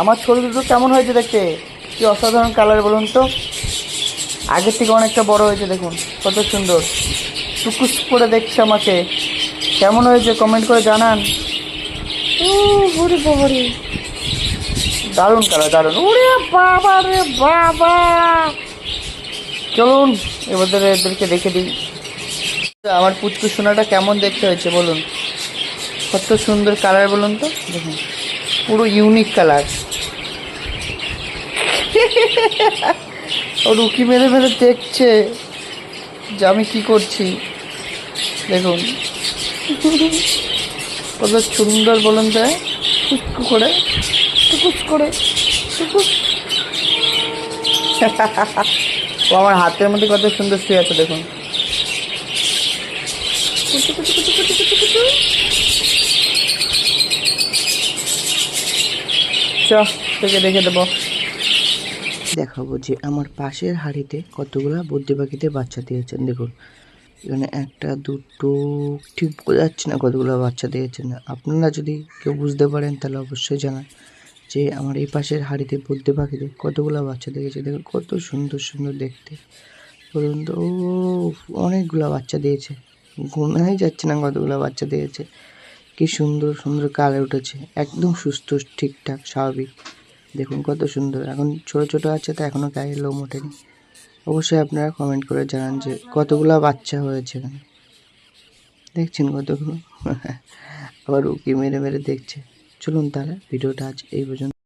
আমার ছোট দুটো কেমন হয়েছে দেখতে? কি অসাধারণ কালার বলুন তো? আগের থেকে অনেকটা বড় হয়েছে দেখুন কত সুন্দর। টুকুস করে দেখছে আমাকে। কেমন হয়েছে কমেন্ট করে জানান। দারুণ কালার দারুণ। ওরে বাবা রে বাবা। চলুন এবার এদেরকে দেখে দিই। আমার পুচকু সোনাটা কেমন দেখতে হয়েছে বলুন? কত সুন্দর কালার বলুন তো? দেখুন। পুরো ইউনিক কালার ও রুকি মেরে মেরে দেখছে যে আমি কি করছি। দেখুন। কত সুন্দর বলুন তো টুকু করে টুকুস করে টুকুস ও আমার হাতের মধ্যে কত সুন্দর শুয়ে আছে, দেখুন। তোকে দেখে দেবো। দেখাবো যে আমার পাশের হাড়িতে কতগুলা বুদ্ধি পাখিতে বাচ্চা দিয়েছেন, দেখুন। এখানে একটা, দুটো, ঠিক বোঝা যাচ্ছে না কতগুলো বাচ্চা দিয়েছেন। আপনারা যদি কেউ বুঝতে পারেন, তাহলে অবশ্যই জানান যে আমার এই পাশের হাড়িতে বুদ্ধি পাখিতে কতগুলো বাচ্চা দিয়েছে। দেখুন কত সুন্দর সুন্দর দেখতে। বলুন তো ও অনেকগুলো বাচ্চা দিয়েছে। ঘুমাই যাচ্ছে না কতগুলো বাচ্চা দিয়েছে। কি সুন্দর সুন্দর কালার উঠেছে। একদম সুস্থ, ঠিকঠাক, স্বাভাবিক। দেখুন কত সুন্দর। এখন ছোট ছোট আছে তো এখনও গায়ে লোম ওঠেনি। অবশ্যই আপনারা কমেন্ট করে জানান যে কতগুলো বাচ্চা হয়েছে। এখানে দেখছেন কতগুলো? আবার উকি মেরে মেরে দেখছে। চলুন তাহলে ভিডিওটা আজ এই পর্যন্ত।